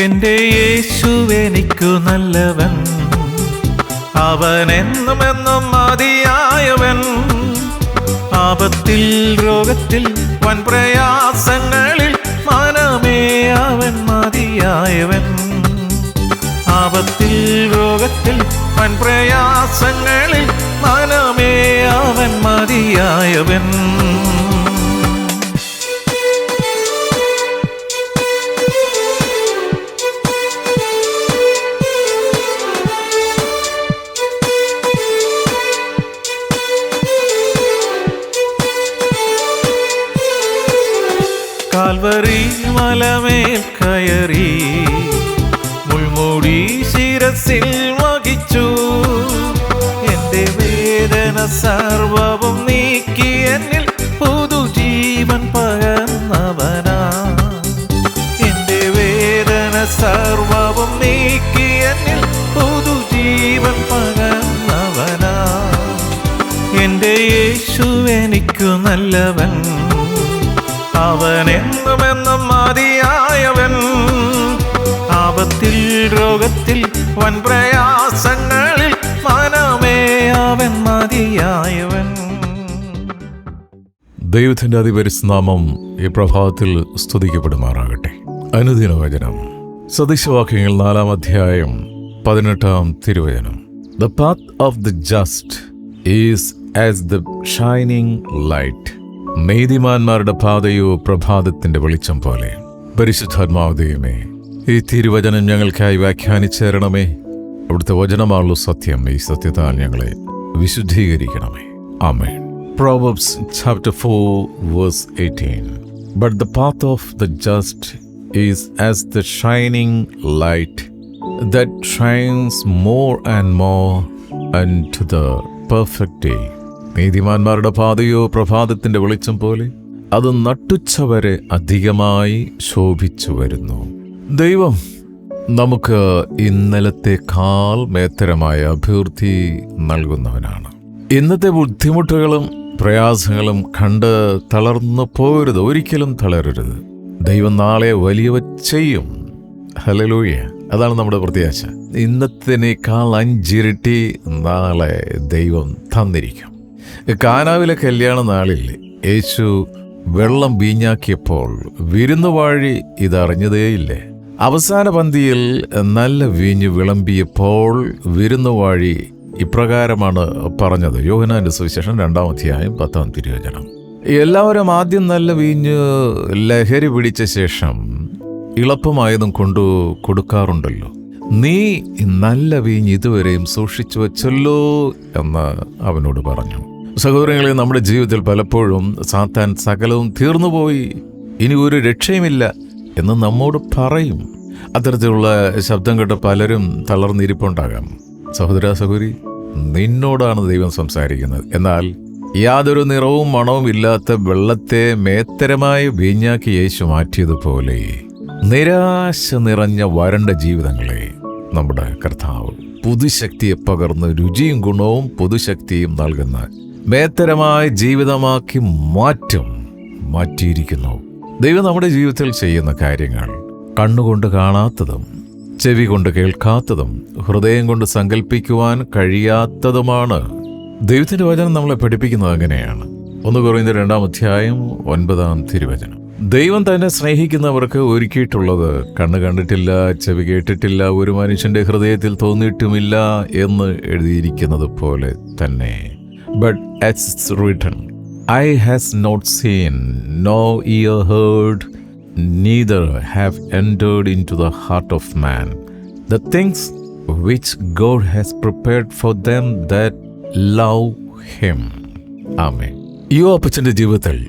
എന്റെ യേശു എനിക്കു നല്ലവൻ. അവൻ എന്നും എന്നും മതിയായവൻ. ആപത്തിൽ രോഗത്തിൽ വൻ പ്രയാസങ്ങളിൽ മനമേ അവൻ മതിയായവൻ. ആപത്തിൽ രോഗത്തിൽ വൻ പ്രയാസങ്ങളിൽ മനമേ അവൻ മതിയായവൻ. ശിരസിൽ വഹിച്ചു. എന്റെ വേദന സർവവും നീക്കി എന്നിൽ പുതുജീവൻ പകർന്നവനാ. എന്റെ വേദന സർവവും നീക്കി എന്നിൽ പുതുജീവൻ പകർന്നവനാ. എന്റെ യേശു എനിക്കു നല്ലവൻ. അവനെന്നുമെന്നും മതിയായവൻ. ആപത്തിൽ രോഗത്തിൽ വൻ പ്രയാസങ്ങളിൽ മനമേ അവൻ മതിയായവൻ. ദൈവത്തിന്റെ അതിപരിസ്നാമം ഈ പ്രഭാതത്തിൽ സ്തുതിക്കപ്പെടുമാറാകട്ടെ. അനുദിന വചനം സദൃശവാക്യങ്ങൾ നാലാം അധ്യായം പതിനെട്ടാം തിരുവചനം. The path of the just is as the shining light നീതിമാന്മാരുടെ പാതയോ പ്രഭാതത്തിന്റെ വെളിച്ചം പോലെ. പരിശുദ്ധാത്മാവ് ദൈവമേ ഈ തിരുവചനം ഞങ്ങൾക്കായി വ്യാഖ്യാനിച്ചേരണമേ. അവിടുത്തെ വചനമാണല്ലോ സത്യം. ഈ സത്യത്താൽ ഞങ്ങളെ വിശുദ്ധീകരിക്കണമേ. ആമേൻ. Chapter chapter 4 verse 18 But the path of the just is as the shining light that more more and more unto the perfect day നീതിമാന്മാരുടെ പാതയോ പ്രഭാതത്തിന്റെ വെളിച്ചം പോലെ അത് നട്ടുച്ചവരെ അധികമായി ശോഭിച്ചു വരുന്നു ദൈവം നമുക്ക് ഇന്നലത്തെക്കാൾ മേത്തരമായ അഭിവൃദ്ധി നൽകുന്നവനാണ്. ഇന്നത്തെ ബുദ്ധിമുട്ടുകളും പ്രയാസങ്ങളും കണ്ട് തളർന്നു പോകരുത് ഒരിക്കലും തളരരുത്. ദൈവം നാളെ വലിയവ ചെയ്യും. ഹലലൂയ അതാണ് നമ്മുടെ പ്രത്യാശ. ഇന്നത്തിനേക്കാൾ അഞ്ചിരട്ടി നാളെ ദൈവം തന്നിരിക്കും. കാനാവിലെ കല്യാണ നാളിൽ യേശു വെള്ളം വീഞ്ഞാക്കിയപ്പോൾ വിരുന്നുവാഴി ഇതറിഞ്ഞതേയില്ലേ? അവസാന പന്തിയിൽ നല്ല വീഞ്ഞ് വിളമ്പിയപ്പോൾ വിരുന്നുവാഴി ഇപ്രകാരമാണ് പറഞ്ഞത്. യോഹനാന്റെ സുവിശേഷം രണ്ടാം അധ്യായം പത്താം തിരുവചനം. എല്ലാവരും ആദ്യം നല്ല വീഞ്ഞ് ലഹരി പിടിച്ച ശേഷം ഇളപ്പമായതും കൊണ്ടു കൊടുക്കാറുണ്ടല്ലോ. നീ നല്ല വീഞ്ഞ് ഇതുവരെയും സൂക്ഷിച്ചു വച്ചല്ലോ എന്ന് അവനോട് പറഞ്ഞു. സഹോദരങ്ങളെ നമ്മുടെ ജീവിതത്തിൽ പലപ്പോഴും സാത്താൻ സകലവും തീർന്നുപോയി. ഇനി ഒരു രക്ഷയുമില്ല. എന്ന് നമ്മോട് പറയും. അത്തരത്തിലുള്ള ശബ്ദം കേട്ട പലരും തളർന്നിരിപ്പുണ്ടാകാം. സഹോദര സഹോദരി നിന്നോടാണ് ദൈവം സംസാരിക്കുന്നത്. എന്നാൽ യാതൊരു നിറവും മണവും ഇല്ലാത്ത വെള്ളത്തെ മേത്തരമായി വീഞ്ഞാക്കി യേശു മാറ്റിയതുപോലെ നിരാശ നിറഞ്ഞ വരണ്ട ജീവിതങ്ങളെ നമ്മുടെ കർത്താവ് പുതുശക്തിയെ പകർന്ന് രുചിയും ഗുണവും പുതുശക്തിയും നൽകുന്ന മേത്തരമായ ജീവിതമാക്കി മാറ്റം മാറ്റിയിരിക്കുന്നു. ദൈവം നമ്മുടെ ജീവിതത്തിൽ ചെയ്യുന്ന കാര്യങ്ങൾ കണ്ണുകൊണ്ട് കാണാത്തതും ചെവി കൊണ്ട് കേൾക്കാത്തതും ഹൃദയം കൊണ്ട് സങ്കല്പിക്കുവാൻ കഴിയാത്തതുമാണ്. ദൈവത്തിന്റെ വചനം നമ്മളെ പഠിപ്പിക്കുന്നത് അങ്ങനെയാണ്. ഒന്ന് കുറയുന്ന രണ്ടാം അധ്യായം ഒൻപതാം തിരുവചനം. ദൈവം തന്നെ സ്നേഹിക്കുന്നവർക്ക് ഒരുക്കിയിട്ടുള്ളത് കണ്ണ് കണ്ടിട്ടില്ല ചെവി കേട്ടിട്ടില്ല ഒരു മനുഷ്യന്റെ ഹൃദയത്തിൽ തോന്നിയിട്ടുമില്ല എന്ന് എഴുതിയിരിക്കുന്നത് പോലെ തന്നെ. But it's written eye has not seen nor ear heard neither have entered into the heart of man. The things which God has prepared for them that love him. ആമേ ഈ അപ്പച്ചന്റെ ജീവിതത്തിൽ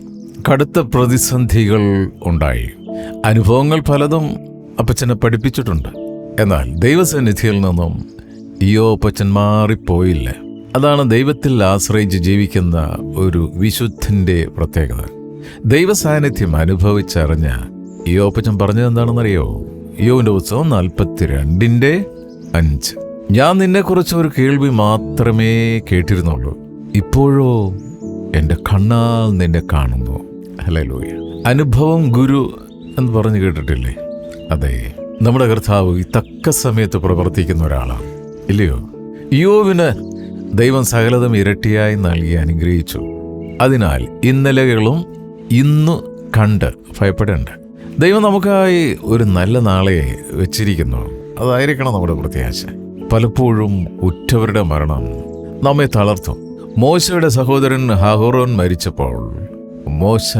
കടുത്ത പ്രതിസന്ധികൾ ഉണ്ടായി. അനുഭവങ്ങൾ പലതും അപ്പച്ചനെ പഠിപ്പിച്ചിട്ടുണ്ട്. എന്നാൽ ദൈവസന്നിധിയിൽ നിന്നും ഈ അപ്പച്ചൻ മാറിപ്പോയില്ല. അതാണ് ദൈവത്തിൽ ആശ്രയിച്ച് ജീവിക്കുന്ന ഒരു വിശുദ്ധന്റെ പ്രത്യേകത. ദൈവസാന്നിധ്യം അനുഭവിച്ചറിഞ്ഞ ഈ ഓപ്പച്ചൻ പറഞ്ഞത് എന്താണെന്നറിയോ? യോവിന്റെ പുസ്തകം നാൽപ്പത്തിരണ്ടിന്റെ അഞ്ച്. ഞാൻ നിന്നെക്കുറിച്ച് ഒരു കേൾവി മാത്രമേ കേട്ടിരുന്നുള്ളൂ. ഇപ്പോഴോ എന്റെ കണ്ണാൽ നിന്നെ കാണുന്നു. ഹലലൂയ അനുഭവം ഗുരു എന്ന് പറഞ്ഞു കേട്ടിട്ടില്ലേ? അതെ. നമ്മുടെ കർത്താവ് ഈ തക്ക സമയത്ത് പ്രവർത്തിക്കുന്ന ഒരാളാണ്. ഇല്ലയോ? യോവിന് ദൈവം സകലതും ഇരട്ടിയായി നൽകി അനുഗ്രഹിച്ചു. അതിനാൽ ഇന്നലകളും ഇന്ന് കണ്ട് ഭയപ്പെടേണ്ട. ദൈവം നമുക്കായി ഒരു നല്ല നാളെ വെച്ചിരിക്കുന്നു. അതായിരിക്കണം നമ്മുടെ പ്രത്യാശ. പലപ്പോഴും ഉറ്റവരുടെ മരണം നമ്മെ തളർത്തും. മോശയുടെ സഹോദരൻ ഹഹോറോൻ മരിച്ചപ്പോൾ മോശ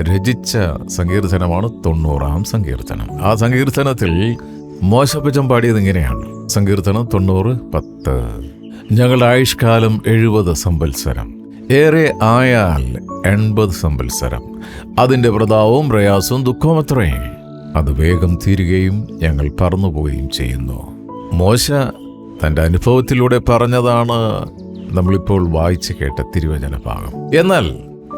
രചിച്ച സങ്കീർത്തനമാണ് തൊണ്ണൂറാം സങ്കീർത്തനം. ആ സങ്കീർത്തനത്തിൽ മോശപ്പച്ചം പാടിയത് ഇങ്ങനെയാണ്. സങ്കീർത്തനം തൊണ്ണൂറ് പത്ത്. ഞങ്ങളുടെ ആയുഷ്കാലം എഴുപത് സംവത്സരം. ഏറെ ആയാൽ എൺപത് സംവത്സരം. അതിന്റെ പ്രതാവും പ്രയാസവും ദുഃഖവും ദുഃഖമത്രേ അത് വേഗം തീരുകയും ഞങ്ങൾ പറന്നുപോവുകയും ചെയ്യുന്നു. മോശ തന്റെ അനുഭവത്തിലൂടെ പറഞ്ഞതാണ് നമ്മളിപ്പോൾ വായിച്ചു കേട്ട തിരുവചന ഭാഗം. എന്നാൽ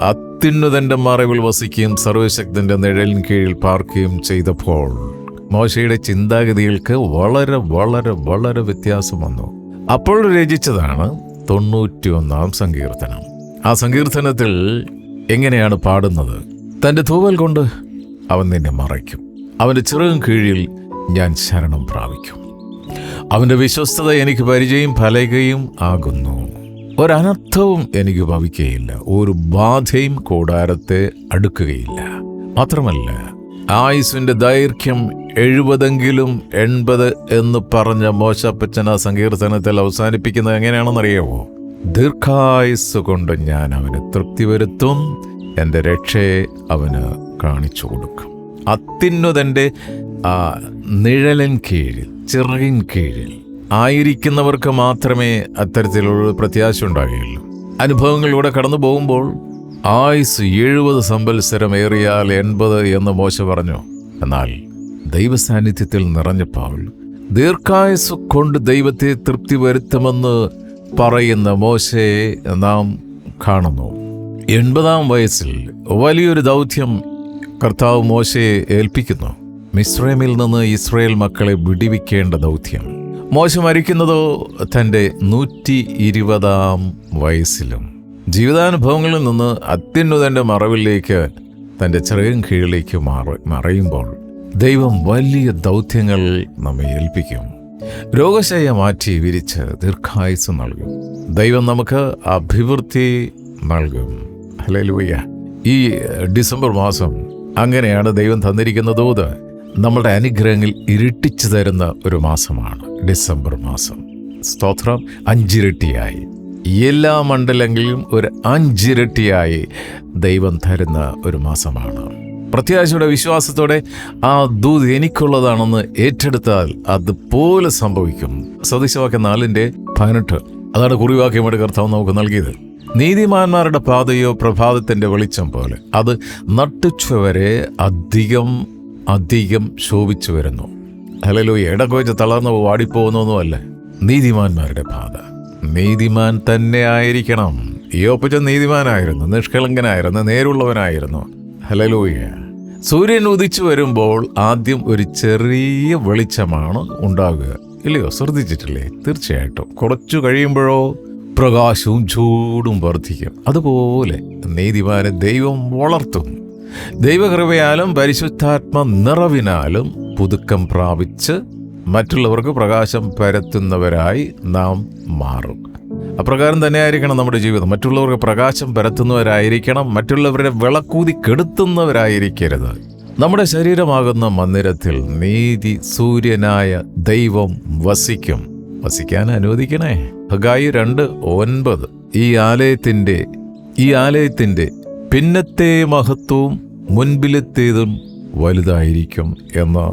അത്യുന്നതന്റെ മറവിൽ വസിക്കുകയും സർവശക്തിന്റെ നിഴലിൻ കീഴിൽ പാർക്കുകയും ചെയ്തപ്പോൾ മോശയുടെ ചിന്താഗതികൾക്ക് വളരെ വളരെ വളരെ വ്യത്യാസം വന്നു. അപ്പോൾ രചിച്ചതാണ് തൊണ്ണൂറ്റി ഒന്നാം സങ്കീർത്തനം. ആ സങ്കീർത്തനത്തിൽ എങ്ങനെയാണ് പാടുന്നത്? തന്റെ തൂവൽ കൊണ്ട് അവൻ നിന്നെ മറയ്ക്കും. അവന്റെ ചിറകും കീഴിൽ ഞാൻ ശരണം പ്രാപിക്കും. അവന്റെ വിശ്വസ്തത എനിക്ക് പരിചയം ഫലകയും ആകുന്നു. ഒരനർത്ഥവും എനിക്ക് ഭവിക്കുകയില്ല ഒരു ബാധയും കൂടാരത്തെ അടുക്കുകയില്ല. മാത്രമല്ല ആയുസിന്റെ ദൈർഘ്യം എഴുപതെങ്കിലും എൺപത് എന്ന് പറഞ്ഞ മോശപ്പച്ചൻ ആ സങ്കീർത്തനത്തിൽ അവസാനിപ്പിക്കുന്നത് എങ്ങനെയാണെന്നറിയാമോ ദീർഘായുസ് കൊണ്ട് ഞാൻ അവന് തൃപ്തി വരുത്തും എന്റെ രക്ഷയെ അവന് കാണിച്ചു കൊടുക്കും. അത്യുന്നതന്റെ ആ നിഴലിൻ കീഴിൽ ചിറകിൻ കീഴിൽ ആയിരിക്കുന്നവർക്ക് മാത്രമേ അത്തരത്തിലുള്ള പ്രത്യാശ ഉണ്ടാകുകയുള്ളൂ. അനുഭവങ്ങളിലൂടെ കടന്നു പോകുമ്പോൾ ആയുസ് എഴുപത് സമ്പത്സരം ഏറിയാൽ എൺപത് എന്ന് മോശ പറഞ്ഞു. എന്നാൽ ദൈവസാന്നിധ്യത്തിൽ പാവൾ ദീർഘായുസ് കൊണ്ട് ദൈവത്തെ തൃപ്തി വരുത്തുമെന്ന് പറയുന്ന മോശയെ നാം കാണുന്നു. എൺപതാം വയസ്സിൽ വലിയൊരു ദൗത്യം കർത്താവ് മോശയെ ഏൽപ്പിക്കുന്നു. മിസ്രൈമിൽ നിന്ന് ഇസ്രയേൽ മക്കളെ വിടിവിക്കേണ്ട ദൗത്യം. മോശ മരിക്കുന്നതോ തന്റെ നൂറ്റി ഇരുപതാം വയസ്സിലും. ജീവിതാനുഭവങ്ങളിൽ നിന്ന് അത്യുന്നതന്റെ മറവിലേക്ക് തന്റെ ചെറിയ കീഴിലേക്ക് മാറി മറയുമ്പോൾ ദൈവം വലിയ ദൗത്യങ്ങൾ നമ്മെ ഏൽപ്പിക്കും. രോഗശയ മാറ്റി വിരിച്ച് ദീർഘായുസ് നൽകും. ദൈവം നമുക്ക് അഭിവൃദ്ധി നൽകും. ഹല്ലേലൂയ. ഈ ഡിസംബർ മാസം അങ്ങനെയാണ് ദൈവം തന്നിരിക്കുന്ന തോത് നമ്മുടെ അനുഗ്രഹങ്ങൾ ഇരട്ടിച്ചു തരുന്ന ഒരു മാസമാണ്. ഡിസംബർ മാസം. സ്തോത്രം. അഞ്ചിരട്ടിയായി. എല്ലാ മണ്ഡലങ്ങളിലും ഒരു അഞ്ചിരട്ടിയായി ദൈവം തരുന്ന ഒരു മാസമാണ്. പ്രത്യാശയുടെ വിശ്വാസത്തോടെ ആ ദൂത് എനിക്കുള്ളതാണെന്ന് ഏറ്റെടുത്താൽ അതുപോലെ സംഭവിക്കും. സദൃശവാക്യ നാലിന്റെ പതിനെട്ട്. അതാണ് കുറിവാക്യമായിട്ട് കർത്താവ് നമുക്ക് നൽകിയത്. നീതിമാന്മാരുടെ പാതയോ പ്രഭാതത്തിന്റെ വെളിച്ചം പോലെ അത് നട്ടുച്ചവരെ അധികം അധികം ശോഭിച്ചു വരുന്നു ഹലോ ഇടയ്ക്ക് വെച്ച് തളർന്നു വാടിപ്പോകുന്നൊന്നുമല്ല നീതിമാന്മാരുടെ പാത. നീതിമാൻ തന്നെ ആയിരിക്കണം. യോപ്പച്ച നീതിമാനായിരുന്നു നിഷ്കളങ്കനായിരുന്നു നേരുള്ളവനായിരുന്നു. ഹലലൂയ സൂര്യൻ ഉദിച്ചു വരുമ്പോൾ ആദ്യം ഒരു ചെറിയ വെളിച്ചമാണ് ഉണ്ടാകുക. ഇല്ലയോ? ശ്രദ്ധിച്ചിട്ടില്ലേ? തീർച്ചയായിട്ടും. കുറച്ചു കഴിയുമ്പോഴോ പ്രകാശവും ചൂടും വർദ്ധിക്കും. അതുപോലെ നീതിമാനെ ദൈവം വളർത്തും. ദൈവകൃപയാലും പരിശുദ്ധാത്മ നിറവിനാലും പുതുക്കം പ്രാപിച്ച് മറ്റുള്ളവർക്ക് പ്രകാശം പരത്തുന്നവരായി നാം മാറും. അപ്രകാരം തന്നെ ആയിരിക്കണം നമ്മുടെ ജീവിതം. മറ്റുള്ളവർക്ക് പ്രകാശം പരത്തുന്നവരായിരിക്കണം. മറ്റുള്ളവരുടെ വിളക്കൂതി കെടുത്തുന്നവരായിരിക്കരുത്. നമ്മുടെ ശരീരമാകുന്ന മന്ദിരത്തിൽ നീതി സൂര്യനായ ദൈവം വസിക്കും. വസിക്കാൻ അനുവദിക്കണേ. ഹഗായി രണ്ട് ഒൻപത്. ഈ ആലയത്തിന്റെ ഈ ആലയത്തിന്റെ പിന്നത്തെ മഹത്വവും മുൻപിലത്തേതും വലുതായിരിക്കും എന്ന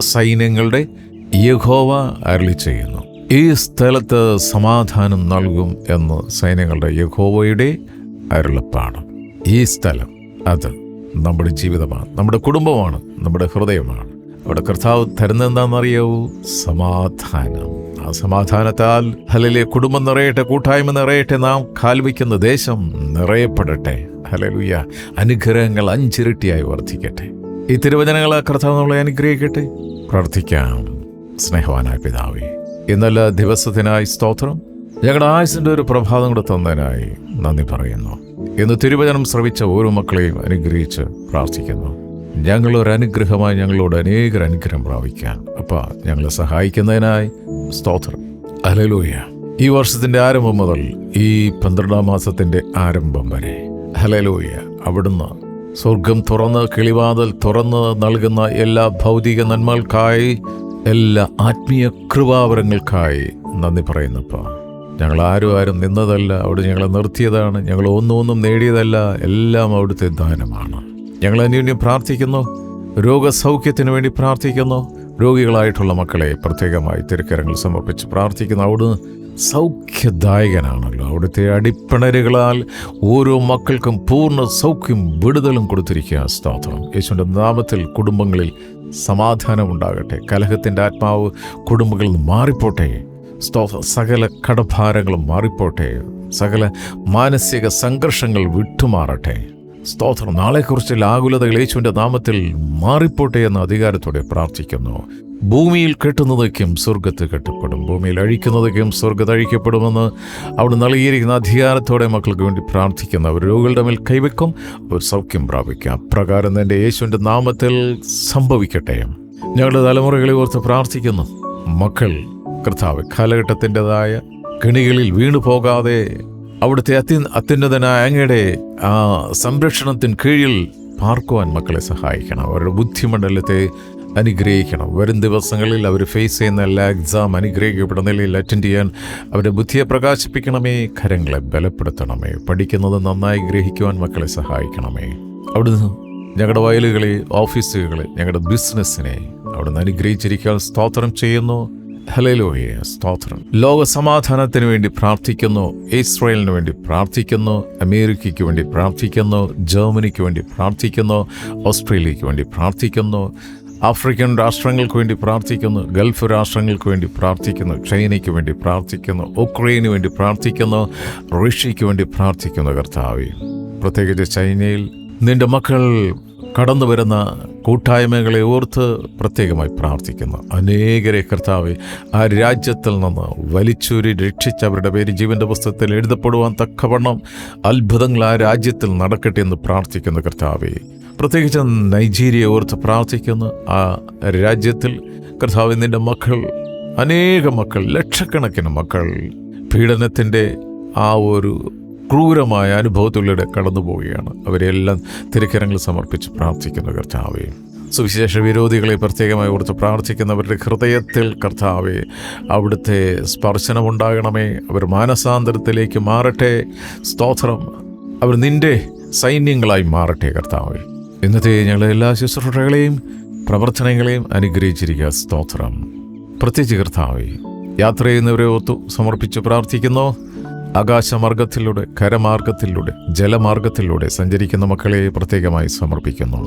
സൈന്യങ്ങളുടെ യഹോവ അരളി ചെയ്യുന്നു. ഈ സ്ഥലത്ത് സമാധാനം നൽകും എന്ന് സൈന്യങ്ങളുടെ യഹോവയുടെ അരുളപ്പാണ് ഈ സ്ഥലം അത് നമ്മുടെ ജീവിതമാണ് നമ്മുടെ കുടുംബമാണ് നമ്മുടെ ഹൃദയമാണ്. അവിടെ കർത്താവ് തരുന്നത് എന്താണെന്നറിയാവൂ സമാധാനം. ആ സമാധാനത്താൽ ഹലലെ കുടുംബം നിറയട്ടെ കൂട്ടായ്മ നിറയട്ടെ നാം കാൽവയ്ക്കുന്ന ദേശം നിറയപ്പെടട്ടെ. ഹലലുയ്യ അനുഗ്രഹങ്ങൾ അഞ്ചിരട്ടിയായി വർദ്ധിക്കട്ടെ. ഈ തിരുവചനങ്ങളെ കർത്താവ് നമ്മളെ അനുഗ്രഹിക്കട്ടെ. പ്രാർത്ഥിക്കാം. സ്നേഹവാനായ പിതാവേ ഇന്നലെ ദിവസത്തിനായി സ്തോത്രം. ഞങ്ങളുടെ ആയുസിന്റെ ഒരു പ്രഭാതം കൂടെ തന്നതിനായി നന്ദി പറയുന്നു. ഇന്ന് തിരുവചനം ശ്രവിച്ച ഓരോ മക്കളെയും അനുഗ്രഹിച്ച് പ്രാർത്ഥിക്കുന്നു. ഞങ്ങളൊരു അനുഗ്രഹമായി ഞങ്ങളോട് അനേകർ അനുഗ്രഹം പ്രാപിക്കാൻ അപ്പ ഞങ്ങളെ സഹായിക്കുന്നതിനായി സ്തോത്രം. ഹലലൂയ ഈ വർഷത്തിന്റെ ആരംഭം മുതൽ ഈ പന്ത്രണ്ടാം മാസത്തിന്റെ ആരംഭം വരെ. ഹലലൂയ അവിടുന്ന് സ്വർഗം തുറന്ന് കിളിവാതൽ തുറന്ന് നൽകുന്ന എല്ലാ ഭൗതിക നന്മകൾക്കായി എല്ലാ ആത്മീയ കൃപാവരങ്ങൾക്കായി നന്ദി പറയുന്നപ്പാ. ഞങ്ങൾ ആരും ആരും നിന്നതല്ല അവിടെ ഞങ്ങളെ നിർത്തിയതാണ്. ഞങ്ങൾ ഒന്നും ഒന്നും നേടിയതല്ല എല്ലാം അവിടുത്തെ ദാനമാണ്. ഞങ്ങൾ അന്യോന്യം പ്രാർത്ഥിക്കുന്നു രോഗസൗഖ്യത്തിന് വേണ്ടി പ്രാർത്ഥിക്കുന്നു. രോഗികളായിട്ടുള്ള മക്കളെ പ്രത്യേകമായി തിരുക്കരങ്ങൾ സമർപ്പിച്ച് പ്രാർത്ഥിക്കുന്നു. അവിടുന്ന് സൗഖ്യദായകനാണല്ലോ. അവിടുത്തെ അടിപ്പിണരുകളാൽ ഓരോ മക്കൾക്കും പൂർണ സൗഖ്യം വിടുതലും കൊടുത്തിരിക്കുക സ്തോത്രം. യേശുവിന്റെ നാമത്തിൽ കുടുംബങ്ങളിൽ സമാധാനം ഉണ്ടാകട്ടെ കലഹത്തിന്റെ ആത്മാവ് കുടുംബങ്ങളിൽ നിന്ന് മാറിപ്പോട്ടെ. സകല കടഭാരങ്ങളും മാറിപ്പോട്ടെ. സകല മാനസിക സംഘർഷങ്ങൾ വിട്ടുമാറട്ടെ. സ്തോത്രം. നാളെക്കുറിച്ചുള്ള ആകുലതകൾ യേശുവിന്റെ നാമത്തിൽ മാറിപ്പോട്ടെ എന്ന അധികാരത്തോടെ പ്രാർത്ഥിക്കുന്നു. ഭൂമിയിൽ കെട്ടുന്നതൊക്കെയും സ്വർഗത്ത് കെട്ടപ്പെടും. ഭൂമിയിൽ അഴിക്കുന്നതൊക്കെയും സ്വർഗത്ത് അഴിക്കപ്പെടുമെന്ന് അവിടെ നൽകിയിരിക്കുന്ന അധികാരത്തോടെ മക്കൾക്ക് വേണ്ടി പ്രാർത്ഥിക്കുന്നു അവർ രോഗികളുടെ മേൽ കൈവെക്കും. ഒരു സൗഖ്യം പ്രാപിക്കാം. അപ്രകാരം തന്നെ യേശുവിന്റെ നാമത്തിൽ സംഭവിക്കട്ടെ. ഞങ്ങളുടെ തലമുറകളെ ഓർത്ത് പ്രാർത്ഥിക്കുന്നു. മക്കൾ കർത്താവ് കാലഘട്ടത്തിന്റെതായ കെണികളിൽ വീണു പോകാതെ അവിടുത്തെ അത്യ അത്യുന്നതനായ അങ്ങയുടെ ആ സംരക്ഷണത്തിന് കീഴിൽ പാർക്കുവാൻ മക്കളെ സഹായിക്കണം. അവരുടെ ബുദ്ധിമണ്ഡലത്തെ അനുഗ്രഹിക്കണം. വരും ദിവസങ്ങളിൽ അവർ ഫേസ് ചെയ്യുന്ന എല്ലാ എക്സാം അനുഗ്രഹിക്കപ്പെടുന്ന നിലയിൽ അറ്റൻഡ് ചെയ്യാൻ അവരുടെ ബുദ്ധിയെ പ്രകാശിപ്പിക്കണമേ കരങ്ങളെ ബലപ്പെടുത്തണമേ പഠിക്കുന്നത് നന്നായി ഗ്രഹിക്കുവാൻ മക്കളെ സഹായിക്കണമേ. അവിടുന്ന് ഞങ്ങളുടെ വയലുകളെ ഓഫീസുകളെ ഞങ്ങളുടെ ബിസിനസ്സിനെ അവിടുന്ന് അനുഗ്രഹിച്ചിരിക്കാൻ സ്തോത്രം ചെയ്യുന്നു. ഹലേലോയെ സ്തോത്രം. ലോക സമാധാനത്തിന് വേണ്ടി പ്രാർത്ഥിക്കുന്നു ഇസ്രയേലിന് വേണ്ടി പ്രാർത്ഥിക്കുന്നു അമേരിക്കയ്ക്ക് വേണ്ടി പ്രാർത്ഥിക്കുന്നു ജർമ്മനിക്ക് വേണ്ടി പ്രാർത്ഥിക്കുന്നു ഓസ്ട്രേലിയയ്ക്ക് വേണ്ടി പ്രാർത്ഥിക്കുന്നു ആഫ്രിക്കൻ രാഷ്ട്രങ്ങൾക്ക് വേണ്ടി പ്രാർത്ഥിക്കുന്നു ഗൾഫ് രാഷ്ട്രങ്ങൾക്ക് വേണ്ടി പ്രാർത്ഥിക്കുന്നു ചൈനയ്ക്ക് വേണ്ടി പ്രാർത്ഥിക്കുന്നു ഉക്രൈന് വേണ്ടി പ്രാർത്ഥിക്കുന്നു റഷ്യയ്ക്ക് വേണ്ടി പ്രാർത്ഥിക്കുന്നു കർത്താവ്. പ്രത്യേകിച്ച് ചൈനയിൽ നിന്റെ മക്കൾ കടന്നു വരുന്ന കൂട്ടായ്മകളെ ഓർത്ത് പ്രത്യേകമായി പ്രാർത്ഥിക്കുന്നു. അനേകരെ കർത്താവ് ആ രാജ്യത്തിൽ നിന്ന് വലിച്ചൂരി രക്ഷിച്ച് അവരുടെ പേര് ജീവന്റെ പുസ്തകത്തിൽ എഴുതപ്പെടുവാൻ തക്കവണ്ണം അത്ഭുതങ്ങൾ ആ രാജ്യത്തിൽ നടക്കട്ടെ എന്ന് പ്രാർത്ഥിക്കുന്നു കർത്താവെ. പ്രത്യേകിച്ച് നൈജീരിയ ഓർത്ത് പ്രാർത്ഥിക്കുന്നു. ആ രാജ്യത്തിൽ കർത്താവ് നിന്റെ മക്കൾ അനേക മക്കൾ ലക്ഷക്കണക്കിന് മക്കൾ പീഡനത്തിന്റെ ആ ഒരു ക്രൂരമായ അനുഭവത്തിലൂടെ കടന്നു പോവുകയാണ് അവരെല്ലാം തിരക്കരങ്ങൾ സമർപ്പിച്ച് പ്രാർത്ഥിക്കുന്നു കർത്താവേ. സുവിശേഷ വിരോധികളെ പ്രത്യേകമായി ഓർത്ത് പ്രാർത്ഥിക്കുന്നവരുടെ ഹൃദയത്തിൽ കർത്താവെ അവിടുത്തെ സ്പർശനമുണ്ടാകണമേ. അവർ മാനസാന്തരത്തിലേക്ക് മാറട്ടെ. സ്തോത്രം. അവർ നിന്റെ സൈന്യങ്ങളായി മാറട്ടെ കർത്താവെ. ഇന്നത്തെ ഞങ്ങളുടെ എല്ലാ ശുശ്രൂഷകളെയും പ്രവർത്തനങ്ങളെയും അനുഗ്രഹിച്ചിരിക്കുക. സ്തോത്രം. പ്രത്യേകിച്ച് കർത്താവെ യാത്ര ചെയ്യുന്നവരെ ഒത്തു സമർപ്പിച്ച് പ്രാർത്ഥിക്കുന്നു. ആകാശമാർഗത്തിലൂടെ കരമാർഗത്തിലൂടെ ജലമാർഗത്തിലൂടെ സഞ്ചരിക്കുന്ന മക്കളെ പ്രത്യേകമായി സമർപ്പിക്കുന്നു.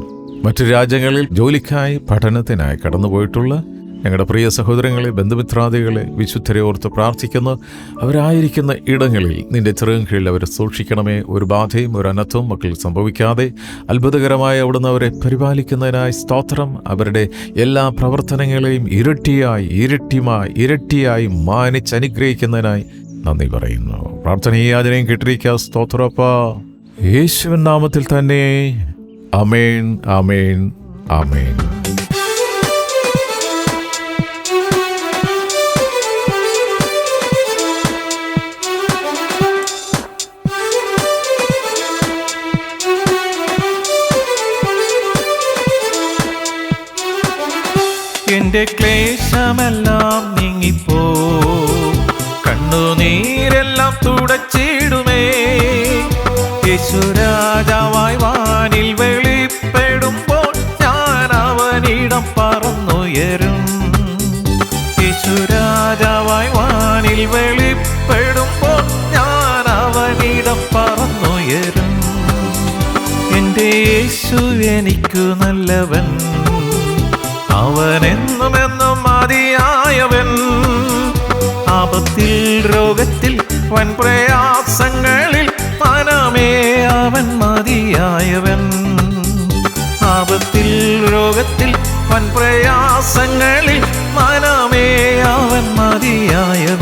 മറ്റു രാജ്യങ്ങളിൽ ജോലിക്കായി പഠനത്തിനായി കടന്നുപോയിട്ടുള്ള ഞങ്ങളുടെ പ്രിയ സഹോദരങ്ങളെ ബന്ധുമിത്രാദികളെ വിശുദ്ധരെ ഓർത്ത് പ്രാർത്ഥിക്കുന്നു. അവരായിരിക്കുന്ന ഇടങ്ങളിൽ നിന്റെ ചെറുകും കീഴിൽ അവരെ സൂക്ഷിക്കണമേ. ഒരു ബാധയും ഒരു അനത്വവും മക്കൾ സംഭവിക്കാതെ അത്ഭുതകരമായി അവിടുന്ന് അവരെ പരിപാലിക്കുന്നതിനായി സ്തോത്രം. അവരുടെ എല്ലാ പ്രവർത്തനങ്ങളെയും ഇരട്ടിയായി ഇരട്ടിമായി ഇരട്ടിയായി മാനിച്ച് അനുഗ്രഹിക്കുന്നതിനായി നന്ദി പറയുന്നു. പ്രാർത്ഥന ഈ യാചനയും കിട്ടിയിരിക്കുക സ്തോത്രപ്പ. യേശുവിൻ നാമത്തിൽ തന്നെ. അമേൻ അമേൻ അമേൻ എന്റെ ക്ലേശമെല്ലാം നീങ്ങിപ്പോ കണ്ണുനീരെല്ലാം തുടച്ചിടുമേ. യേശുരാജാവായി വാനിൽ വെളിപ്പെടുമ്പോൾ ഞാൻ അവനിടം പറന്നുയരും. യേശുരാജാവായി വാനിൽ വെളിപ്പെടുമ്പോൾ ഞാൻ അവനിടം പറന്നുയരും. എന്റെ യേശു എനിക്ക് നല്ലവൻ. അവനെന്നും എന്നും മതിയായവൻ. പാപത്തിൽ രോഗത്തിൽ വൻ പ്രയാസങ്ങളിൽ മനമേ അവൻ മതിയായവൻ. പാപത്തിൽ രോഗത്തിൽ വൻ പ്രയാസങ്ങളിൽ മനമേ അവൻ മതിയായവൻ.